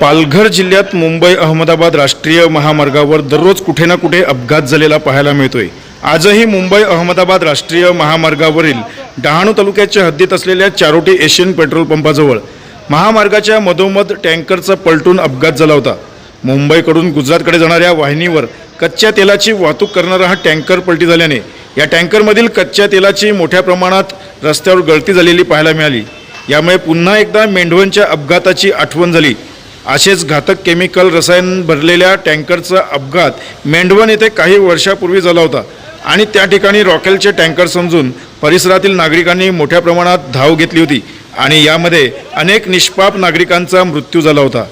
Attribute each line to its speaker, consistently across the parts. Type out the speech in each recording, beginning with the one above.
Speaker 1: पालघर जिल्ह्यात मुंबई अहमदाबाद राष्ट्रीय महामार्गावर दररोज कुठे ना कुठे अपघात झालेला पाहायला मिळतोय. आजही मुंबई अहमदाबाद राष्ट्रीय महामार्गावरील डहाणू तालुक्याच्या हद्दीत असलेल्या चारोटी एशियन पेट्रोल पंपाजवळ महामार्गाच्या मधोमध टँकरचा पलटून अपघात झाला होता. मुंबईकडून गुजरातकडे जाणाऱ्या वाहिनीवर कच्च्या तेलाची वाहतूक करणारा हा टँकर पलटी झाल्याने या टँकरमधील कच्च्या तेलाची मोठ्या प्रमाणात रस्त्यावर गळती झालेली पाहायला मिळाली. यामुळे पुन्हा एकदा मेंढवणच्या अपघाताची आठवण झाली. असेच घातक केमिकल रसायन भरलेल्या टँकरचा अपघात मेंढवण येथे काही वर्षापूर्वी झाला होता आणि त्या ठिकाणी रॉकेलचे टँकर समजून परिसरातील नागरिकांनी मोठ्या प्रमाणात धाव घेतली होती आणि यामध्ये अनेक निष्पाप नागरिकांचा मृत्यू झाला होता.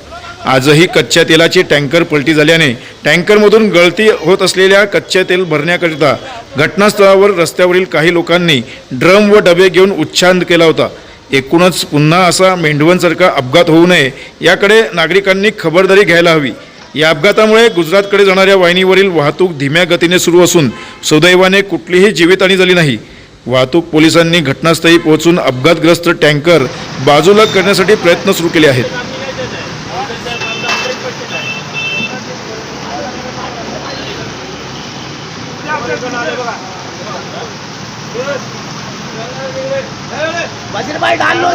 Speaker 1: आजही कच्च्या तेलाची टँकर पलटी झाल्याने टँकरमधून गळती होत असलेल्या कच्चे तेल भरण्याकरिता घटनास्थळावर रस्त्यावरील काही लोकांनी ड्रम व डबे घेऊन उच्छाद केला होता. एकूणच पुन्हा असा मेंढवणसारखा अपघात होऊ नये याकडे नागरिकांनी खबरदारी घ्यायला हवी. या अपघातामुळे गुजरातकडे जाणाऱ्या वाहिनीवरील वाहतूक धीम्या गतीने सुरू असून सुदैवाने कुठलीही जीवितहानी झाली नाही. वाहतूक पोलिसांनी घटनास्थळी पोहोचून अपघातग्रस्त टँकर बाजूला करण्यासाठी प्रयत्न सुरू केले आहेत.
Speaker 2: वजीरभाई వజీర్భాయ్ డాల్లో